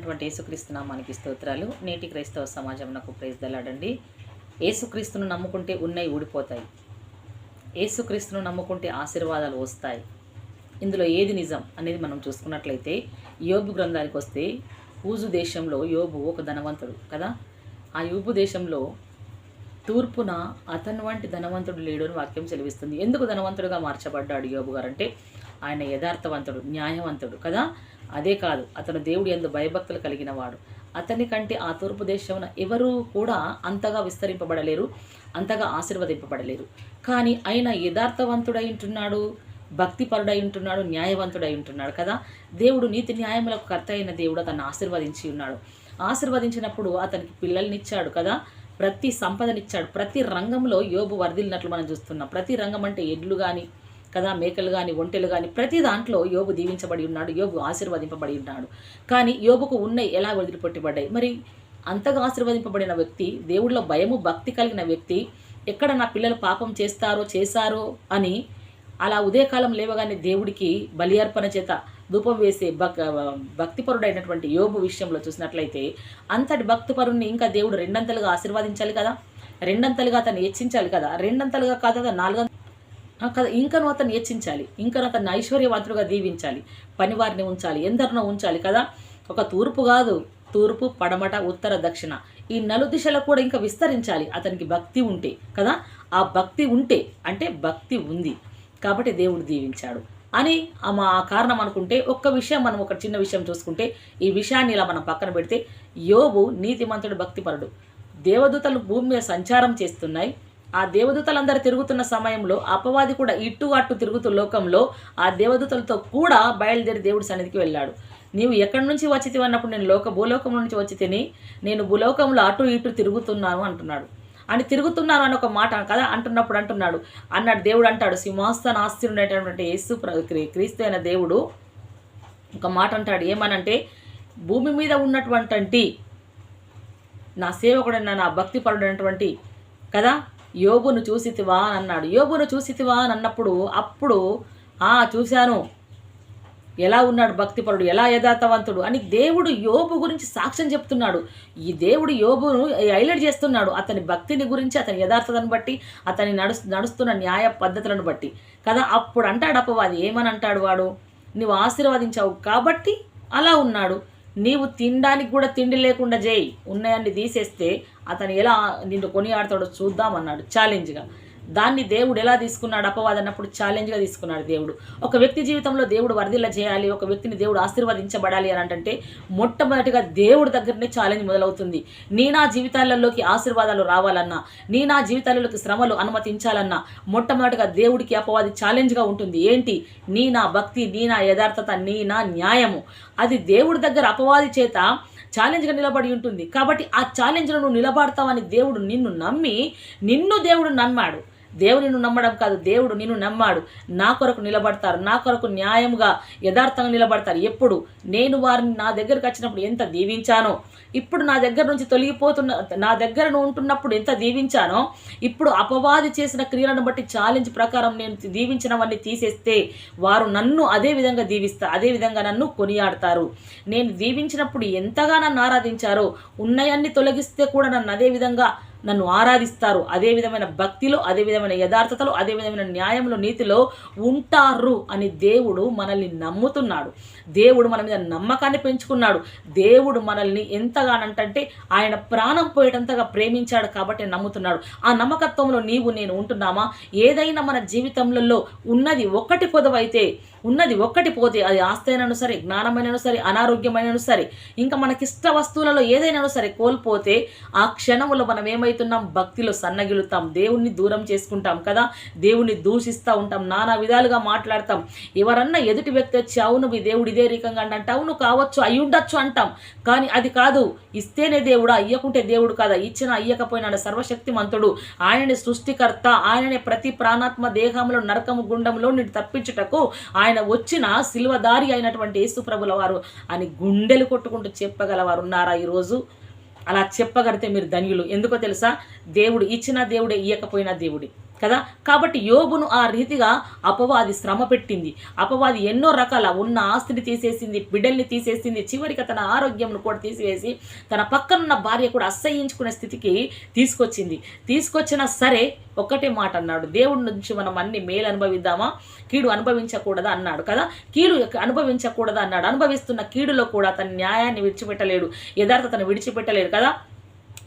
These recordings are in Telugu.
అయినటువంటి యేసుక్రీస్తు నామానికి స్తోత్రాలు. నేటి క్రైస్తవ సమాజం నాకు ప్రైజ్ దలాడండి నమ్ముకుంటే ఉన్నవి ఊడిపోతాయి. ఏసుక్రీస్తును నమ్ముకుంటే ఆశీర్వాదాలు వస్తాయి. ఇందులో ఏది నిజం అనేది మనం చూసుకున్నట్లయితే యోబు గ్రంథానికి వస్తే ఊజు దేశంలో యోబు ఒక ధనవంతుడు కదా? ఆ యోబు దేశంలో తూర్పున అతను వంటి ధనవంతుడు లేడు అని వాక్యం చెలివిస్తుంది ఎందుకు ధనవంతుడుగా మార్చబడ్డాడు యోబు గారు అంటే ఆయన యథార్థవంతుడు న్యాయవంతుడు కదా? అదే కాదు అతను దేవుడు ఎందు భయభక్తులు కలిగిన వాడు అతని కంటే ఆ తూర్పు దేశమున ఎవరూ కూడా అంతగా విస్తరింపబడలేరు అంతగా ఆశీర్వదింపబడలేరు. కానీ ఆయన యథార్థవంతుడై ఉంటున్నాడు భక్తిపరుడై ఉంటున్నాడు న్యాయవంతుడై ఉంటున్నాడు కదా? దేవుడు నీతి న్యాయములకు కర్త అయిన దేవుడు అతన్ని ఆశీర్వదించి ఉన్నాడు. ఆశీర్వదించినప్పుడు అతనికి పిల్లల్నిచ్చాడు కదా? ప్రతి సంపదనిచ్చాడు. ప్రతి రంగంలో యోబు వర్ధిల్లినట్లు మనం చూస్తున్నాం. ప్రతి రంగం అంటే ఎడ్లు కానీ కదా మేకలు కానీ ఒంటెలు కానీ ప్రతి దాంట్లో యోబు దీవించబడి ఉన్నాడు యోబు ఆశీర్వదింపబడి ఉన్నాడు. కానీ యోబుకు ఉన్నాయి ఎలా వదిలిపెట్టబడ్డాయి? మరి అంతగా ఆశీర్వదింపబడిన వ్యక్తి దేవుడిలో భయము భక్తి కలిగిన వ్యక్తి ఎక్కడ నా పిల్లలు పాపం చేస్తారో చేశారో అని అలా ఉదయకాలం లేవగానే దేవుడికి బలి అర్పణ చేత ధూపం వేసే భక్ భక్తిపరుడైనటువంటి యోబు విషయంలో చూసినట్లయితే అంతటి భక్తిపరుణ్ణి ఇంకా దేవుడు రెండంతలుగా ఆశీర్వదించాలి కదా? రెండంతలుగా అతను హెచ్చించాలి కదా? రెండంతలుగా కాదు కదా నాలుగంత కదా ఇంకను అతను హెచ్చించాలి ఇంకను అతన్ని ఐశ్వర్యవంతుడుగా దీవించాలి. పనివారిని ఉంచాలి. ఎందరినో ఉంచాలి కదా? ఒక తూర్పు కాదు. తూర్పు పడమట ఉత్తర దక్షిణ. ఈ నలు దిశలో కూడా ఇంకా విస్తరించాలి. అతనికి భక్తి ఉంటే కదా? ఆ భక్తి ఉంటే అంటే భక్తి ఉంది. కాబట్టి దేవుడు దీవించాడు. అని ఆ మా కారణం అనుకుంటే ఒక్క విషయం మనం ఒక చిన్న విషయం చూసుకుంటే ఈ విషయాన్ని ఇలా మనం పక్కన పెడితే యోబు నీతిమంతుడు భక్తిపరుడు. దేవదూతలు భూమి మీద సంచారం చేస్తున్నాయి. ఆ దేవదూతలందరూ తిరుగుతున్న సమయంలో అపవాది కూడా ఇటు అటు తిరుగుతూ లోకంలో ఆ దేవదూతలతో కూడా బయలుదేరి దేవుడి సన్నిధికి వెళ్ళాడు. నీవు ఎక్కడి నుంచి వచ్చి అన్నప్పుడు నేను లోక భూలోకం నుంచి వచ్చి తిని నేను భూలోకంలో అటు ఇటు తిరుగుతున్నాను అంటున్నాడు. అని తిరుగుతున్నాను అని ఒక మాట కదా అంటున్నప్పుడు అంటున్నాడు. అన్నాడు దేవుడు అంటాడు సింహాసన ఆస్తి ఉండేటటువంటి యేసు క్రీస్తు అయిన దేవుడు ఒక మాట అంటాడు. ఏమనంటే భూమి మీద ఉన్నటువంటి నా సేవకుడైన నా భక్తిపరుడైనటువంటి కదా? యోబును చూసితివా అని అన్నాడు. యోబును చూసితివా అని అన్నప్పుడు అప్పుడు ఆ చూశాను. ఎలా ఉన్నాడు భక్తిపరుడు? ఎలా యథార్థవంతుడు? అని దేవుడు యోబు గురించి సాక్ష్యం చెప్తున్నాడు. ఈ దేవుడు యోబును హైలైట్ చేస్తున్నాడు. అతని భక్తిని గురించి అతని యథార్థతను బట్టి అతని నడు నడుస్తున్న న్యాయ పద్ధతులను బట్టి. కదా అప్పుడు అంటాడు అపవాది ఏమని అంటాడు వాడు? నువ్వు ఆశీర్వదించావు కాబట్టి అలా ఉన్నాడు. నీవు తినడానికి కూడా తిండి లేకుండా చేయి ఉన్నాయన్ని తీసేస్తే అతను ఎలా నిన్ను కొనియాడతాడో చూద్దామన్నాడు. ఛాలెంజ్గా. దాన్ని దేవుడు ఎలా తీసుకున్నాడు? అపవాది అన్నప్పుడు ఛాలెంజ్గా తీసుకున్నాడు దేవుడు. ఒక వ్యక్తి జీవితంలో దేవుడు వరదిల్ల చేయాలి ఒక వ్యక్తిని దేవుడు ఆశీర్వదించబడాలి అని అంటే మొట్టమొదటిగా దేవుడి దగ్గరనే ఛాలెంజ్ మొదలవుతుంది. నీ నా జీవితాలలోకి ఆశీర్వాదాలు రావాలన్నా నీ నా జీవితాలలోకి శ్రమలు అనుమతించాలన్నా మొట్టమొదటిగా దేవుడికి అపవాది ఛాలెంజ్గా ఉంటుంది. ఏంటి? నీ నా భక్తి నీ నా యథార్థత నీ నా న్యాయము. అది దేవుడి దగ్గర అపవాది చేత ఛాలెంజ్గా నిలబడి ఉంటుంది. కాబట్టి ఆ ఛాలెంజ్లో నువ్వు నిలబడతావని దేవుడు నిన్ను నమ్మి నిన్ను దేవుడు నమ్మాడు. దేవుడు నిన్ను నమ్మడం కాదు దేవుడు నిన్ను నమ్మాడు. నా కొరకు నిలబడతారు నా కొరకు న్యాయంగా యథార్థంగా నిలబడతారు. ఎప్పుడు? నేను వారిని నా దగ్గరకు వచ్చినప్పుడు ఎంత దీవించానో? ఇప్పుడు నా దగ్గర నుంచి తొలగిపోతున్న నా దగ్గర ఉంటున్నప్పుడు ఎంత దీవించానో? ఇప్పుడు అపవాది చేసిన క్రియలను బట్టి ఛాలెంజ్ ప్రకారం నేను దీవించినవన్నీ తీసేస్తే వారు నన్ను అదే విధంగా దీవిస్తా అదే విధంగా నన్ను కొనియాడతారు. నేను దీవించినప్పుడు ఎంతగా నన్ను ఆరాధించారో ఉన్నాయన్ని తొలగిస్తే కూడా నన్ను అదే విధంగా నన్ను ఆరాధిస్తారు. అదే విధమైన భక్తిలో అదే విధమైన యథార్థతలో అదే విధమైన న్యాయంలో నీతిలో ఉంటారు అని దేవుడు మనల్ని నమ్ముతున్నాడు. దేవుడు మన మీద నమ్మకాన్ని పెంచుకున్నాడు. దేవుడు మనల్ని ఎంతగానంటే ఆయన ప్రాణం పోయేటంతగా ప్రేమించాడు కాబట్టి నమ్ముతున్నాడు. ఆ నమ్మకత్వంలో నీవు నేను ఉంటున్నామా? ఏదైనా మన జీవితంలో ఉన్నది ఒక్కటి పొదవైతే ఉన్నది ఒక్కటి పోతే అది ఆస్తైనను సరే జ్ఞానమైనను సరే అనారోగ్యమైనను సరే ఇంకా మనకిష్ట వస్తువులలో ఏదైనా సరే కోల్పోతే ఆ క్షణములో మనం ఏమవుతున్నాం భక్తిలో సన్నగిలుతాం. దేవుణ్ణి దూరం చేసుకుంటాం కదా? దేవుణ్ణి దూషిస్తూ ఉంటాం. నానా విధాలుగా మాట్లాడతాం. ఎవరన్నా ఎదుటి వ్యక్తి వచ్చి అవును మీ దేవుడు అంటాం రకంగా అవును కావచ్చు అయి ఉండొచ్చు అంటాం. కానీ అది కాదు ఇస్తేనే దేవుడా ఇయ్యకుంటే దేవుడు కాదా? ఇచ్చిన అయ్యకపోయినా సర్వశక్తిమంతుడు. ఆయనని సృష్టికర్త ఆయననే ప్రతి ప్రాణాత్మ దేహంలో నరకము గుండంలో నుండి తప్పించుటకు ఆయన వచ్చిన సిల్వదారి అయినటువంటి యేసుప్రభుల వారు అని గుండెలు కొట్టుకుంటూ చెప్పగలవారు ఉన్నారా ఈరోజు? అలా చెప్పగలిగితే మీరు ధన్యులు. ఎందుకో తెలుసా? దేవుడు ఇచ్చిన దేవుడే ఇయ్యకపోయినా దేవుడే. కదా? కాబట్టి యోబును ఆ రీతిగా అపవాది శ్రమ పెట్టింది. అపవాది ఎన్నో రకాల ఉన్న ఆస్తిని తీసేసింది బిడ్డల్ని తీసేసింది చివరికి తన ఆరోగ్యంను కూడా తీసివేసి తన పక్కనున్న భార్య కూడా అసహ్యించుకునే స్థితికి తీసుకొచ్చింది. తీసుకొచ్చినా సరే ఒక్కటే మాట అన్నాడు. దేవుడి నుంచి మనం అన్ని మేలు అనుభవిద్దామా? కీడు అనుభవించకూడదా అన్నాడు కదా? కీడు అనుభవించకూడదా అన్నాడు? అనుభవిస్తున్న కీడులో కూడా తన న్యాయాన్ని విడిచిపెట్టలేడు. యథార్థతను విడిచిపెట్టలేడు కదా?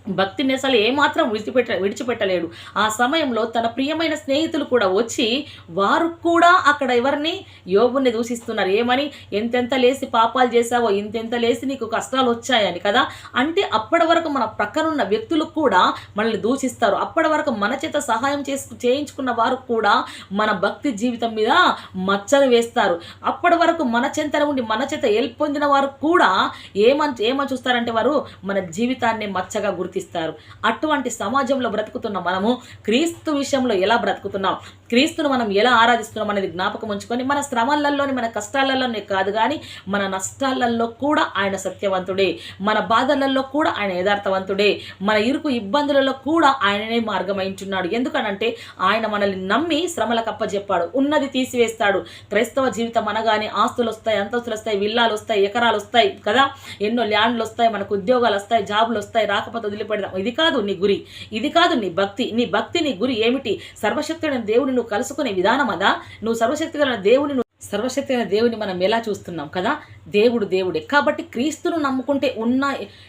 భక్తిని అసలు ఏమాత్రం విడిచిపెట్ట విడిచిపెట్టలేడు. ఆ సమయంలో తన ప్రియమైన స్నేహితులు కూడా వచ్చి వారు కూడా అక్కడ ఎవరిని? యోగుని దూషిస్తున్నారు. ఏమని? ఎంతెంత లేసి పాపాలు చేశావో ఇంతెంత లేసి నీకు కష్టాలు వచ్చాయని కదా? అంటే అప్పటి వరకు మన ప్రక్కనున్న వ్యక్తులు కూడా మనల్ని దూషిస్తారు. అప్పటి వరకు మన చేత సహాయం చేసు చేయించుకున్న వారు కూడా మన భక్తి జీవితం మీద మచ్చలు వేస్తారు. అప్పటి వరకు మన చెంతన ఉండి మన చేత పొందిన వారు కూడా ఏమని ఏమని చూస్తారంటే వారు మన జీవితాన్ని మచ్చగా గుర్తిస్తారు. అటువంటి సమాజంలో బ్రతుకుతున్న మనము క్రీస్తు విషయంలో ఎలా బ్రతుకుతున్నాం? క్రీస్తును మనం ఎలా ఆరాధిస్తున్నాం అనేది జ్ఞాపకం ఉంచుకొని మన శ్రమలలోని మన కష్టాలలోనే కాదు కానీ మన నష్టాలలో కూడా ఆయన సత్యవంతుడే. మన బాధలలో కూడా ఆయన యథార్థవంతుడే. మన ఇరుకు ఇబ్బందులలో కూడా ఆయననే మార్గమైంటున్నాడు ఎందుకనంటే ఆయన మనల్ని నమ్మి శ్రమలకు అప్పచెప్పాడు ఉన్నది తీసివేస్తాడు. క్రైస్తవ జీవితం అనగానే ఆస్తులు వస్తాయి అంతస్తులు వస్తాయి విల్లాలు వస్తాయి ఎకరాలు వస్తాయి కదా? ఎన్నో ల్యాండ్లు వస్తాయి మనకు ఉద్యోగాలు వస్తాయి జాబులు వస్తాయి రాకపోతే వదిలిపెడదాం. ఇది కాదు నీ గురి. ఇది కాదు నీ భక్తి. నీ భక్తి నీ గురి ఏమిటి? సర్వశక్తుడైన దేవుడిని నువ్వు కలుసుకునే విధానం అదా? నువ్వు సర్వశక్తిగల దేవుని సర్వశక్తి అయిన దేవుని మనం ఎలా చూస్తున్నాం కదా? దేవుడు దేవుడే. కాబట్టి క్రీస్తును నమ్ముకుంటే ఉన్న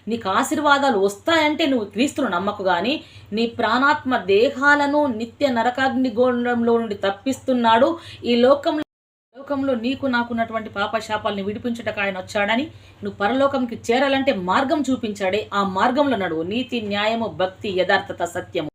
నీకు ఆశీర్వాదాలు వస్తాయంటే నువ్వు క్రీస్తును నమ్మకు కానీ నీ ప్రాణాత్మ దేహాలను నిత్య నరకాగ్ని గోళంలో నుండి తప్పిస్తున్నాడు. ఈ లోకంలో లోకంలో నీకు నాకున్నటువంటి పాపశాపాలని విడిపించుటకు ఆయన వచ్చాడని నువ్వు పరలోకంకి చేరాలంటే మార్గం చూపించాడే. ఆ మార్గంలో నడువు. నీతి న్యాయము భక్తి యథార్థత సత్యము.